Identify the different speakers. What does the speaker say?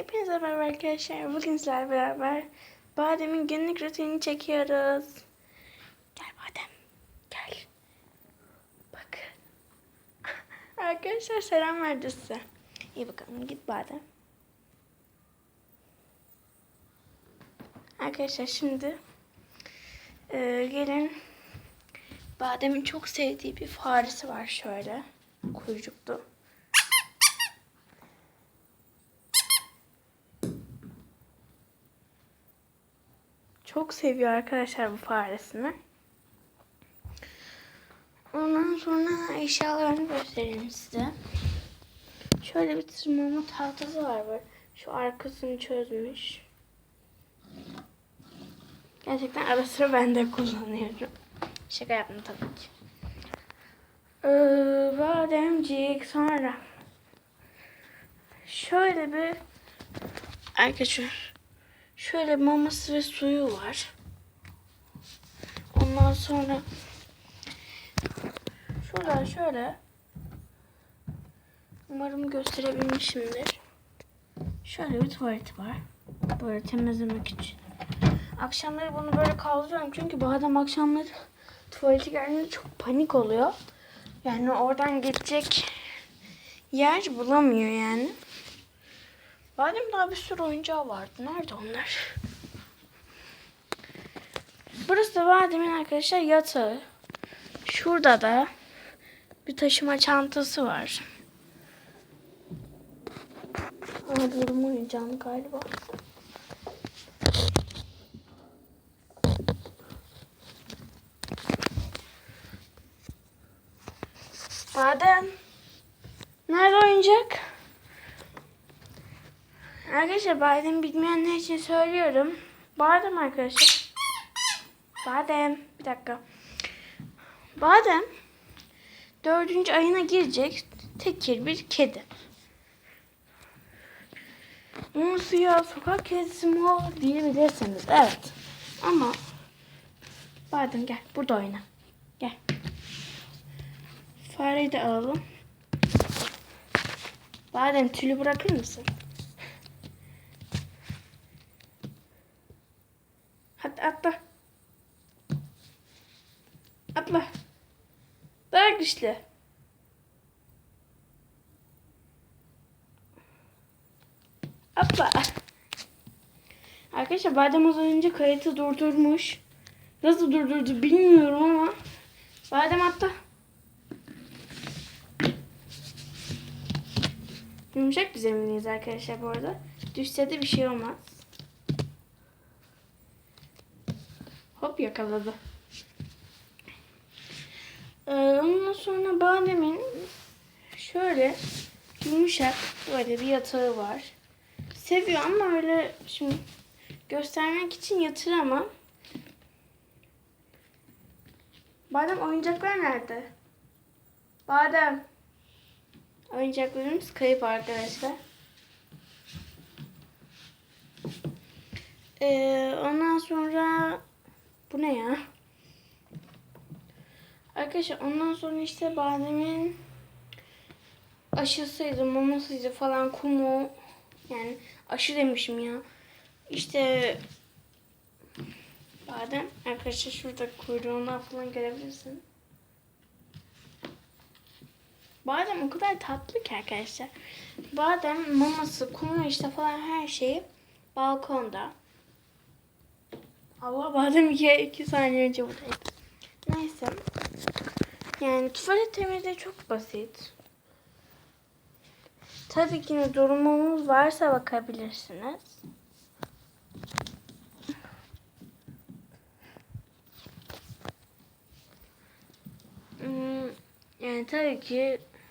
Speaker 1: Hepinize merhaba arkadaşlar. Bugün sizlerle beraber Badem'in günlük rutinini çekiyoruz. Gel Badem. Gel. Bak. arkadaşlar selam verdi size. İyi bakalım git Badem. Arkadaşlar şimdi e, gelin Badem'in çok sevdiği bir faresi var şöyle. Kuyruklu. Çok seviyor arkadaşlar bu faresini. Ondan sonra eşyalarını göstereyim size. Şöyle bir tırmanma tahtası var böyle. Şu arkasını çözmüş. Gerçekten ara sıra ben de kullanıyorum. Şaka yaptım tabii ki. Ee, bademcik sonra şöyle bir arkadaşlar şöyle maması ve suyu var. Ondan sonra şurada şöyle umarım gösterebilmişimdir. Şöyle bir tuvaleti var. Böyle temizlemek için. Akşamları bunu böyle kaldırıyorum çünkü bu adam akşamları tuvalete geldiğinde çok panik oluyor. Yani oradan geçecek yer bulamıyor yani. Badem daha bir sürü oyuncağı vardı. Nerede onlar? Burası da Badem'in arkadaşlar yatağı. Şurada da bir taşıma çantası var. Aa, durum oyuncağım galiba. Badem. Nerede oyuncak? Arkadaşlar badem bilmeyenler için söylüyorum. Badem arkadaşlar. Badem. Bir dakika. Badem dördüncü ayına girecek tekir bir kedi. Nasıl ya sokak kedisi mi o diyebilirsiniz. Evet. Ama Badem gel burada oyna. Gel. Fareyi de alalım. Badem tülü bırakır mısın? Atla. Atla. Daha güçlü. Atla. Arkadaşlar Badem az önce kayıtı durdurmuş. Nasıl durdurdu bilmiyorum ama. Badem atla. Yumuşak bir zemindeyiz arkadaşlar bu arada. Düşse de bir şey olmaz. Hop yakaladı. Ee, ondan sonra bademin şöyle yumuşak böyle bir yatağı var. Seviyor ama öyle şimdi göstermek için yatıramam. Badem oyuncaklar nerede? Badem. Oyuncaklarımız kayıp arkadaşlar. Ee, ondan sonra bu ne ya? Arkadaşlar ondan sonra işte bademin aşısıydı, mamasıydı falan kumu yani aşı demişim ya. İşte badem arkadaşlar şurada kuyruğundan falan görebilirsin. Badem o kadar tatlı ki arkadaşlar. Badem maması, kumu işte falan her şeyi balkonda. Allah badem iki, iki saniye önce buradaydı. Neyse. Yani tuvalet temizliği çok basit. Tabii ki de durumunuz varsa bakabilirsiniz. Hmm, Yani tabii ki